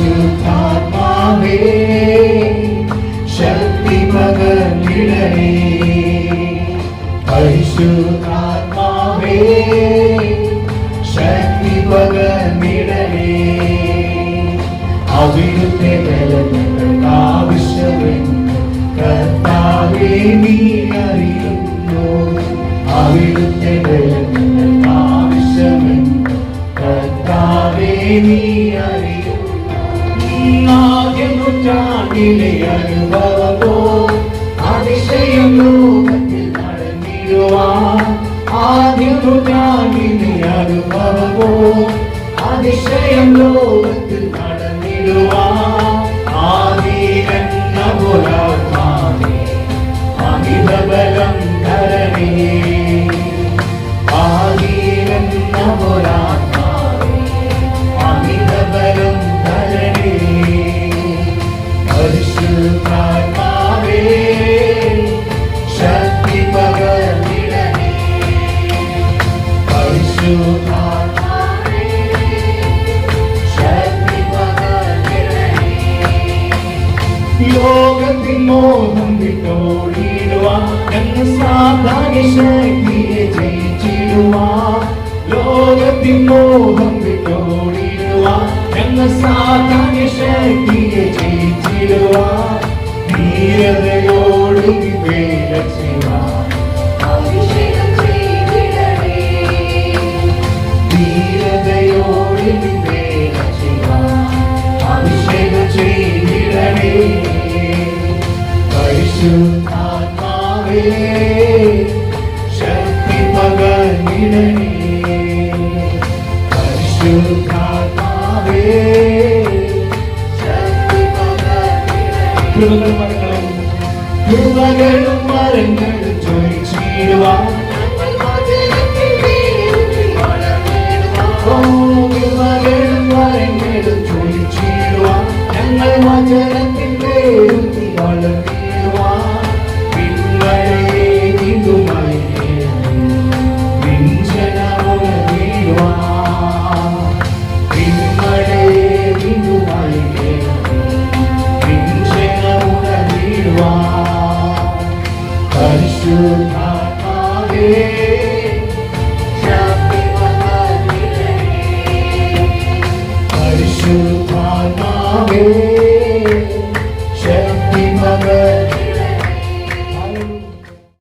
പരിശുദ്ധാത്മാവേ ശക്തി പകർന്നിടണേ പരിശുദ്ധാത്മാവേ ശക്തി പകർന്നിടണേ അവിടുത്തെ ബലങ്ങൾക്ക് ആവശ്യമെന്ന് കർത്താവേ നീ അറിയുന്നു. അവിടുത്തെ ബലങ്ങൾക്ക് ആവശ്യമെന്ന് കർത്താവേ നീ നൂറ്റാണ്ടിലെ അനുഭവമോ അതിശയം ലോകത്തിൽ നടന്നിടുവാൻ ആദ്യ നൂറ്റാണ്ടിലെ അനുഭവമോ അതിശയം ലോകത്തിൽ ലോകത്തിൻ മോഹം വിട്ടോടിടുവാൻ ഞങ്ങൾ സാധാരണ ശക്തിയെ ജയിച്ചിടുവാൻ ലോകത്തിൻ മോഹം വിട്ടോടിടുവാൻ ഞങ്ങൾ സാധാരണ ശക്തിയെ ും മരങ്ങളും മരങ്ങളും ചോദിച്ചിടുവാൻ പരിശുദ്ധാത്മാവേ.